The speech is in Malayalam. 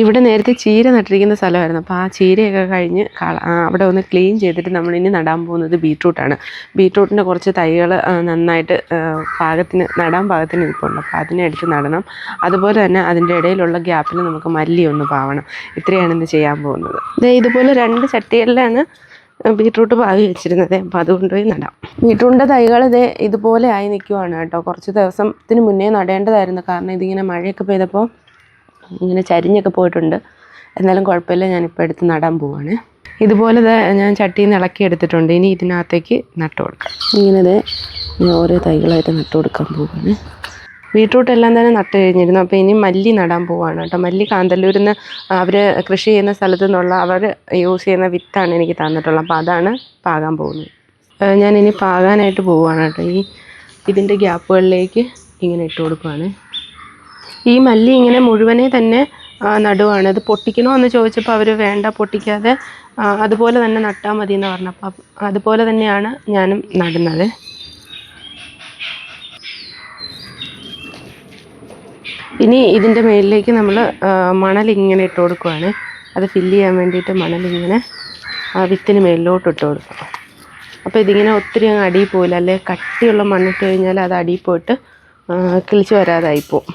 ഇവിടെ നേരത്തെ ചീര നട്ടിരിക്കുന്ന സ്ഥലമായിരുന്നു. അപ്പോൾ ആ ചീരയൊക്കെ കഴിഞ്ഞ് അവിടെ ഒന്ന് ക്ലീൻ ചെയ്തിട്ട് നമ്മൾ ഇനി നടാൻ പോകുന്നത് ബീട്രൂട്ടാണ്. ബീട്രൂട്ടിന്റെ കുറച്ച് തൈകൾ നന്നായിട്ട് പാകത്തിന് നടാൻ പാകത്തിന് ഇരിപ്പുണ്ട്. അപ്പോൾ അതിനെ എടുത്ത് നടണം. അതുപോലെ തന്നെ അതിന്റെ ഇടയിലുള്ള ഗ്യാപ്പിൽ നമുക്ക് മല്ലി ഒന്ന് പാവണം. ഇത്രയാണ് ഇന്ന് ചെയ്യാൻ പോകുന്നത്. ഇതുപോലെ രണ്ട് ചട്ടികളിലാണ് ബീട്രൂട്ട് പാകി വെച്ചിരുന്നത്. അപ്പോൾ അതുകൊണ്ട് കൊണ്ടുപോയി നടാം. ബീട്രൂട്ടിന്റെ തൈകൾ ഇതേ ഇതുപോലെ ആയി നിൽക്കുവാണ് കേട്ടോ. കുറച്ച് ദിവസത്തിന് മുന്നേ നടേണ്ടതായിരുന്നു. കാരണം ഇതിങ്ങനെ മഴയൊക്കെ പെയ്തപ്പോൾ ഇങ്ങനെ ചരിഞ്ഞൊക്കെ പോയിട്ടുണ്ട്. എന്നാലും കുഴപ്പമില്ല ഞാനിപ്പോൾ എടുത്ത് നടാൻ പോവാണ്. ഇതുപോലെ ഞാൻ ചട്ടിയിൽ നിന്ന് ഇളക്കി എടുത്തിട്ടുണ്ട്. ഇനി ഇതിനകത്തേക്ക് നട്ടു കൊടുക്കാം. ഇങ്ങനെ ഞാൻ ഓരോ തൈകളായിട്ട് നട്ടു കൊടുക്കാൻ പോവാണ്. ബീട്രൂട്ട് എല്ലാം തന്നെ നട്ട് കഴിഞ്ഞിരുന്നു. അപ്പോൾ ഇനി മല്ലി നടാൻ പോവാണ് കേട്ടോ. മല്ലി കാന്തല്ലൂരിൽ നിന്ന് അവർ കൃഷി ചെയ്യുന്ന സ്ഥലത്തു നിന്നുള്ള അവർ യൂസ് ചെയ്യുന്ന വിത്താണ് എനിക്ക് തന്നിട്ടുള്ളത്. അപ്പോൾ അതാണ് പാകാൻ പോകുന്നത്. ഞാനിനി പാകാനായിട്ട് പോവുകയാണ് കേട്ടോ. ഈ ഇതിന്റെ ഗ്യാപ്പുകളിലേക്ക് ഇങ്ങനെ ഇട്ട് കൊടുക്കുവാണ്. ഈ മല്ലി ഇങ്ങനെ മുഴുവനെ തന്നെ നടുവാണ്. അത് പൊട്ടിക്കണോ എന്ന് ചോദിച്ചപ്പോൾ അവർ വേണ്ട പൊട്ടിക്കാതെ അതുപോലെ തന്നെ നട്ടാൽ മതി എന്ന് പറഞ്ഞപ്പോൾ അതുപോലെ തന്നെയാണ് ഞാനും നടുന്നത്. ഇനി ഇതിന്റെ മേലിലേക്ക് നമ്മൾ മണൽ ഇങ്ങനെ ഇട്ട് കൊടുക്കുവാണ്. അത് ഫില്ല് ചെയ്യാൻ വേണ്ടിയിട്ട് മണൽ ഇങ്ങനെ വിത്തിന് മേലിലോട്ട് ഇട്ട് കൊടുക്കും. അപ്പോൾ ഇതിങ്ങനെ ഒത്തിരി അങ്ങ് അടിയിൽ പോയില്ല അല്ലെ കട്ടിയുള്ള മണ്ണിട്ട് കഴിഞ്ഞാൽ അത് അടിയിൽ പോയിട്ട് കിളിച്ച് വരാതായി പോവും.